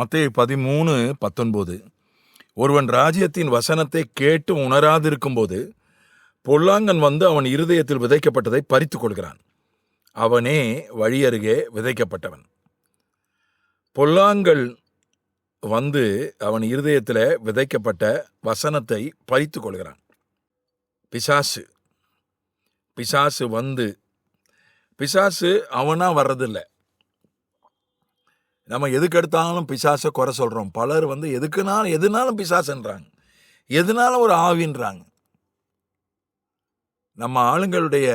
மத்திய பதிமூணு பத்தொன்பது. ஒருவன் ராஜ்யத்தின் வசனத்தை கேட்டு உணராதிருக்கும்போது பொல்லாங்கன் வந்து அவன் இருதயத்தில் விதைக்கப்பட்டதை பறித்து கொள்கிறான். அவனே வழியருகே விதைக்கப்பட்டவன். பொல்லாங்கல் வந்து அவன் இருதயத்தில் விதைக்கப்பட்ட வசனத்தை பறித்துக் கொள்கிறான். பிசாசு. பிசாசு வந்து பிசாசு அவனாக வர்றதில்லை. நம்ம எதுக்கு எடுத்தாலும் பிசாசை குறை சொல்கிறோம் பலர் வந்து எதுக்குனாலும் எதுனாலும் பிசாசுன்றாங்க. எதுனாலும் ஒரு ஆவின்றாங்க. நம்ம ஆளுங்களுடைய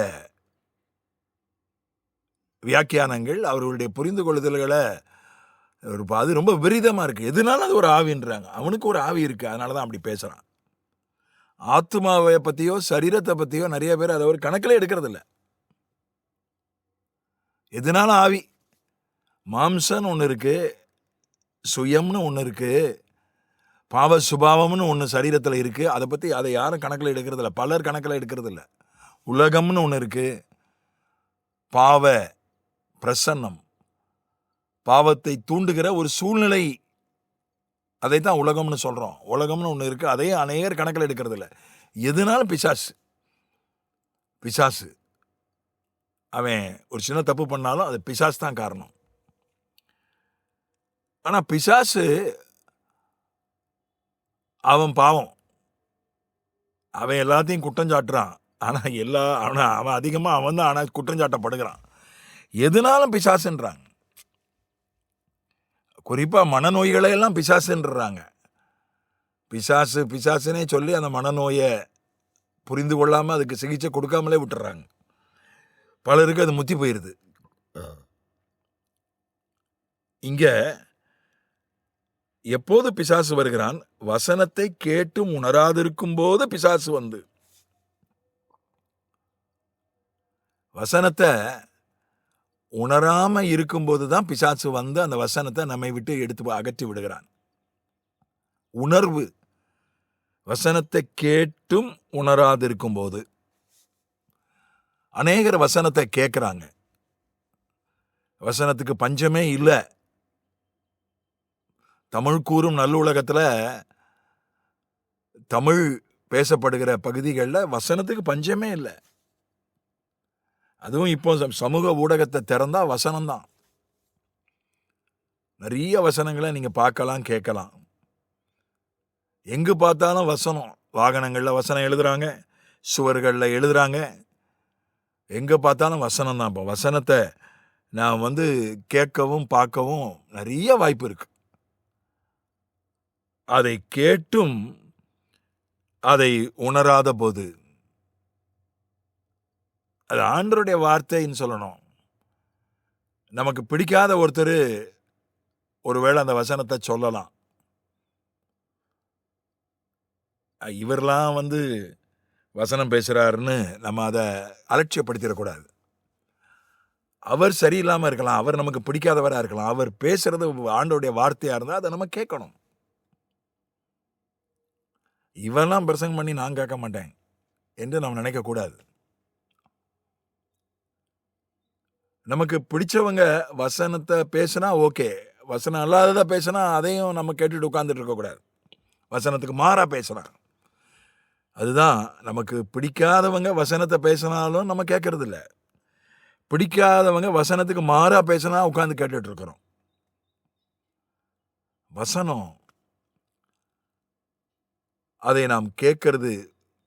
வியாக்கியானங்கள் அவர்களுடைய புரிந்து கொள்ளுதல்களை ஒரு அது ரொம்ப விரிதமாக இருக்குது எதுனாலும் அது ஒரு ஆவின்றாங்க. அவனுக்கு ஒரு ஆவி இருக்குது அதனால தான் அப்படி பேசுகிறான் ஆத்மாவை பற்றியோ சரீரத்தை பற்றியோ நிறைய பேர் அதை ஒரு கணக்கில் எடுக்கிறதில்ல. எதுனாலும் ஆவி. மாம்சன்னு ஒன்று இருக்குது சுயம்னு ஒன்று இருக்குது பாவ சுபாவம்னு ஒன்று சரீரத்தில் இருக்குது அதை பற்றி அதை யாரும் கணக்கில் எடுக்கிறதில்ல. பலர் கணக்கில் எடுக்கிறதில்ல. உலகம்னு ஒன்று இருக்குது பாவ பிரசன்னம். பாவத்தை தூண்டுகிற ஒரு சூழ்நிலை. அதை தான் உலகம்னு சொல்கிறோம் உலகம்னு ஒன்று இருக்குது அதே அநேகர் கணக்கில் எடுக்கிறதில்ல. எதுனாலும் பிசாசு. பிசாசு. அவன் ஒரு சின்ன தப்பு பண்ணாலும் அது பிசாசு தான் காரணம். ஆனால் பிசாசு அவன் பாவம். அவன் எல்லாத்தையும் குற்றம் சாட்டுறான். ஆனால் எல்லா அவன் அவன் அதிகமாக அவன் தான் ஆனால் குற்றம் சாட்டப்படுகிறான். எதுனாலும் பிசாசுன்றாங்க. குறிப்பாக மனநோய்களை எல்லாம் பிசாசுன்றாங்க. பிசாசு பிசாசுனே சொல்லி அந்த மனநோயை புரிந்து கொள்ளாமல் அதுக்கு சிகிச்சை கொடுக்காமலே விட்டுறாங்க. பலருக்கு அது முத்தி போயிடுது இங்கே எப்போது பிசாசு வருகிறான்? வசனத்தை கேட்டும் உணராதிருக்கும் போது பிசாசு வந்து. வசனத்தை உணராம இருக்கும்போது தான் பிசாசு வந்து அந்த வசனத்தை நம்மை விட்டு எடுத்து அகற்றி விடுகிறான். உணர்வு. வசனத்தை கேட்டும் உணராதிருக்கும் போது அநேகர் வசனத்தை கேட்குறாங்க. வசனத்துக்கு பஞ்சமே இல்லை. தமிழ் கூறும் நல்லுலகத்தில் தமிழ் பேசப்படுகிற பகுதிகளில் வசனத்துக்கு பஞ்சமே இல்லை. அதுவும் இப்போ சமூக ஊடகத்தை திறந்தால் வசனம்தான். நிறைய வசனங்களை நீங்கள் பார்க்கலாம் கேட்கலாம். எங்கு பார்த்தாலும் வசனம். வாகனங்களில் வசனம் எழுதுறாங்க சுவர்களில் எழுதுறாங்க. எங்கே பார்த்தாலும் வசனம் தான் இப்போ. வசனத்தை நான் வந்து கேட்கவும் பார்க்கவும் நிறைய வாய்ப்பு இருக்குது அதை கேட்டும் அதை உணராத போது அது ஆண்டருடைய வார்த்தைன்னு சொல்லணும். நமக்கு பிடிக்காத ஒருத்தர் ஒருவேளை அந்த வசனத்தை சொல்லலாம். அஹ் இவரெல்லாம் வந்து வசனம் பேசுகிறாருன்னு நம்ம அதை அலட்சியப்படுத்திடக்கூடாது. அவர் சரியில்லாமல் இருக்கலாம் அவர் நமக்கு பிடிக்காதவராக இருக்கலாம் அவர் பேசுறது ஆண்டோடைய வார்த்தையாக இருந்தால் அதை நம்ம கேட்கணும். இவெல்லாம் பிரசங்கம் பண்ணி நான் கேட்க மாட்டேன் என்று நம்ம நினைக்கக்கூடாது நமக்கு பிடிச்சவங்க வசனத்தை பேசுனா ஓகே. வசனம் அல்லாததை பேசுனா அதையும் நம்ம கேட்டுட்டு உட்காந்துட்டு இருக்கக்கூடாது வசனத்துக்கு மாறாக பேசலாம். அதுதான் நமக்கு பிடிக்காதவங்க வசனத்தை பேசினாலும் நம்ம கேட்கறதில்ல. பிடிக்காதவங்க வசனத்துக்கு மாறாக பேசினா உட்காந்து கேட்டுட்ருக்குறோம் வசனம் அதை நாம் கேட்கறது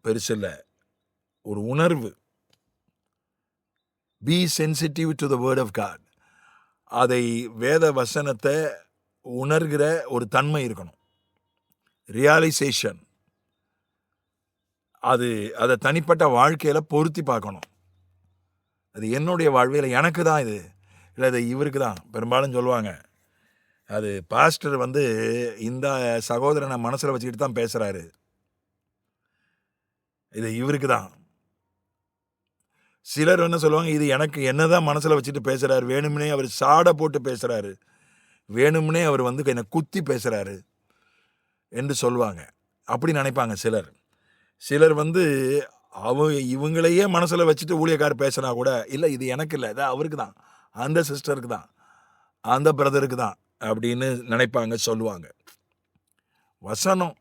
பெருசில்ல. ஒரு உணர்வு. Be sensitive to the word of God அதை வேத வசனத்தை உணர்கிற ஒரு தன்மை இருக்கணும். ரியலைசேஷன் அது அதை தனிப்பட்ட வாழ்க்கையில் பொருத்தி பார்க்கணும். அது என்னுடைய வாழ்வில் எனக்கு தான் இது. இல்லை அது இவருக்கு தான். பெரும்பாலும் சொல்லுவாங்க. அது பாஸ்டர் வந்து இந்த சகோதரனை மனசில் வச்சுக்கிட்டு தான் பேசுகிறாரு இது இவருக்கு தான். சிலர் என்ன சொல்லுவாங்க இது எனக்கு என்னதான் மனசில் வச்சுட்டு பேசுகிறாரு வேணும்னே அவர் சாடை போட்டு பேசுகிறாரு வேணும்னே அவர் வந்து என்னை குத்தி பேசுகிறாரு என்று சொல்லுவாங்க. அப்படி நினைப்பாங்க சிலர். சிலர் வந்து அவ இவங்களையே மனசில் வச்சுட்டு ஊழியக்காரர் பேசினா கூட இல்லை இது எனக்கு இல்லை இது அவருக்கு தான் அந்த சிஸ்டருக்கு தான் அந்த பிரதருக்கு தான் அப்படின்னு நினைப்பாங்க சொல்லுவாங்க. வசனம்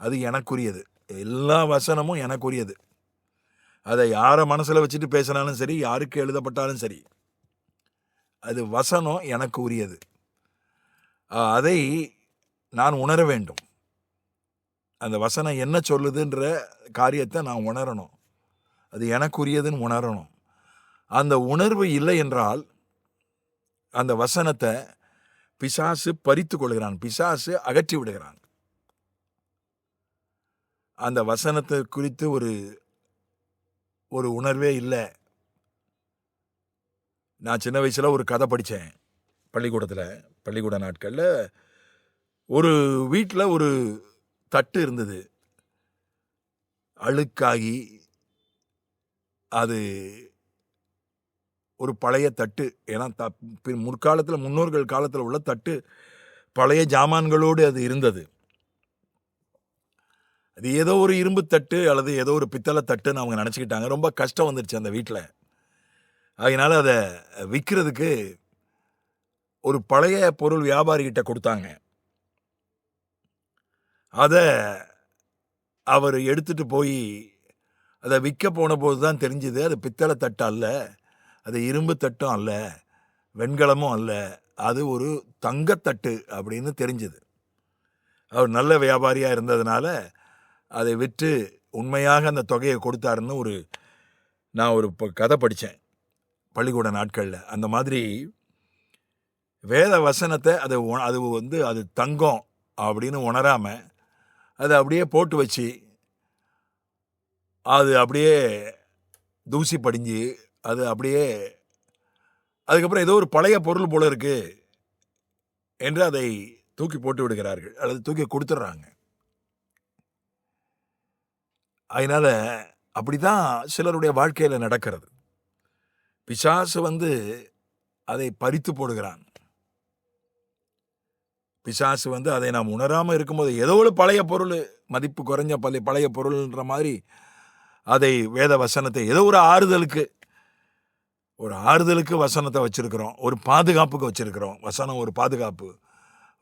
அது எனக்குரியது. எல்லா வசனமும் எனக்குரியது. அதை யாரை மனசில் வச்சுட்டு பேசினாலும் சரி யாருக்கு எழுதப்பட்டாலும் சரி அது வசனம் எனக்கு உரியது அதை நான் உணர வேண்டும். அந்த வசனம் என்ன சொல்லுதுன்ற காரியத்தை நான் உணரணும். அது எனக்குரியதுன்னு உணரணும். அந்த உணர்வு இல்லை என்றால் அந்த வசனத்தை பிசாசு பறித்து கொள்கிறான். பிசாசு அகற்றி விடுகிறான். அந்த வசனத்தை குறித்து ஒரு ஒரு உணர்வே இல்லை. நான் சின்ன வயசில் ஒரு கதை படித்தேன். பள்ளிக்கூடத்தில் பள்ளிக்கூட நாட்களில். ஒரு வீட்டில் ஒரு தட்டு இருந்தது. அழுக்காகி அது ஒரு பழைய தட்டு. ஏன்னா த முற்காலத்தில் முன்னோர்கள் காலத்தில் உள்ள தட்டு பழைய ஜாமான்களோடு அது இருந்தது. அது ஏதோ ஒரு இரும்பு தட்டு அல்லது ஏதோ ஒரு பித்தளை தட்டுன்னு அவங்க நினச்சிக்கிட்டாங்க. ரொம்ப கஷ்டம் வந்துருச்சு அந்த வீட்டில் அதனால அதை விற்கிறதுக்கு ஒரு பழைய பொருள் வியாபாரிகிட்ட கொடுத்தாங்க. அதை அவர் எடுத்துகிட்டு போய் அதை விற்க போன போது தான் தெரிஞ்சுது. அது பித்தளை தட்டு அல்ல அது இரும்பு தட்டும் அல்ல வெண்கலமும் அல்ல அது ஒரு தங்கத்தட்டு அப்படின்னு தெரிஞ்சுது. அவர் நல்ல வியாபாரியாக இருந்ததுனால அதை விற்று உண்மையாக அந்த தொகையை கொடுத்தாருன்னு ஒரு நான் ஒரு ப- கதை படித்தேன் பள்ளிக்கூட நாட்களில். அந்த மாதிரி வேத வசனத்தை அது அது வந்து அது தங்கம் அப்படின்னு உணராமல் அதை அப்படியே போட்டு வச்சு அது அப்படியே தூசி படிஞ்சு அது அப்படியே அதுக்கப்புறம் ஏதோ ஒரு பழைய பொருள் போல இருக்குது என்று அதை தூக்கி போட்டு விடுகிறார்கள். அல்லது தூக்கி கொடுத்துட்றாங்க. அதனால் அப்படி தான் சிலருடைய வாழ்க்கையில் நடக்கிறது. பிசாசு வந்து அதை பறித்து போடுகிறான். பிசாசு வந்து அதை நாம் உணராமல் இருக்கும்போது ஏதோ ஒரு பழைய பொருள் மதிப்பு குறைஞ்ச பழைய பழைய பொருள்ன்ற மாதிரி அதை வேத வசனத்தை ஏதோ ஒரு ஆறுதலுக்கு ஒரு ஆறுதலுக்கு வசனத்தை வச்சுருக்கிறோம் ஒரு பாதுகாப்புக்கு வச்சுருக்கிறோம். வசனம் ஒரு பாதுகாப்பு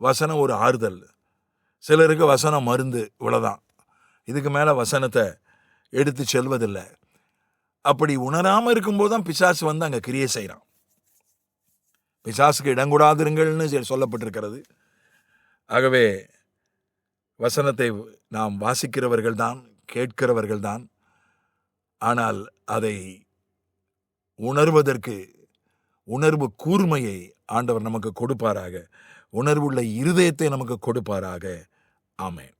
வசனம் ஒரு ஆறுதல். சிலருக்கு வசனம் மருந்து இவ்வளோதான் இதுக்கு மேல வசனத்தை எடுத்து செல்வதில்லை. அப்படி உணராமல் இருக்கும்போது தான் பிசாசு வந்து அங்க கிரியை செய்கிறான் பிசாசுக்கு இடங்கூடாதிருங்கள்னு சொல்லப்பட்டிருக்கிறது. ஆகவே வசனத்தை நாம் வாசிக்கிறவர்கள் தான் கேட்கிறவர்கள் தான். ஆனால் அதை உணர்வதற்கு உணர்வு கூர்மையை ஆண்டவர் நமக்கு கொடுப்பாராக. உணர்வுள்ள இருதயத்தை நமக்கு கொடுப்பாராக. ஆமேன்.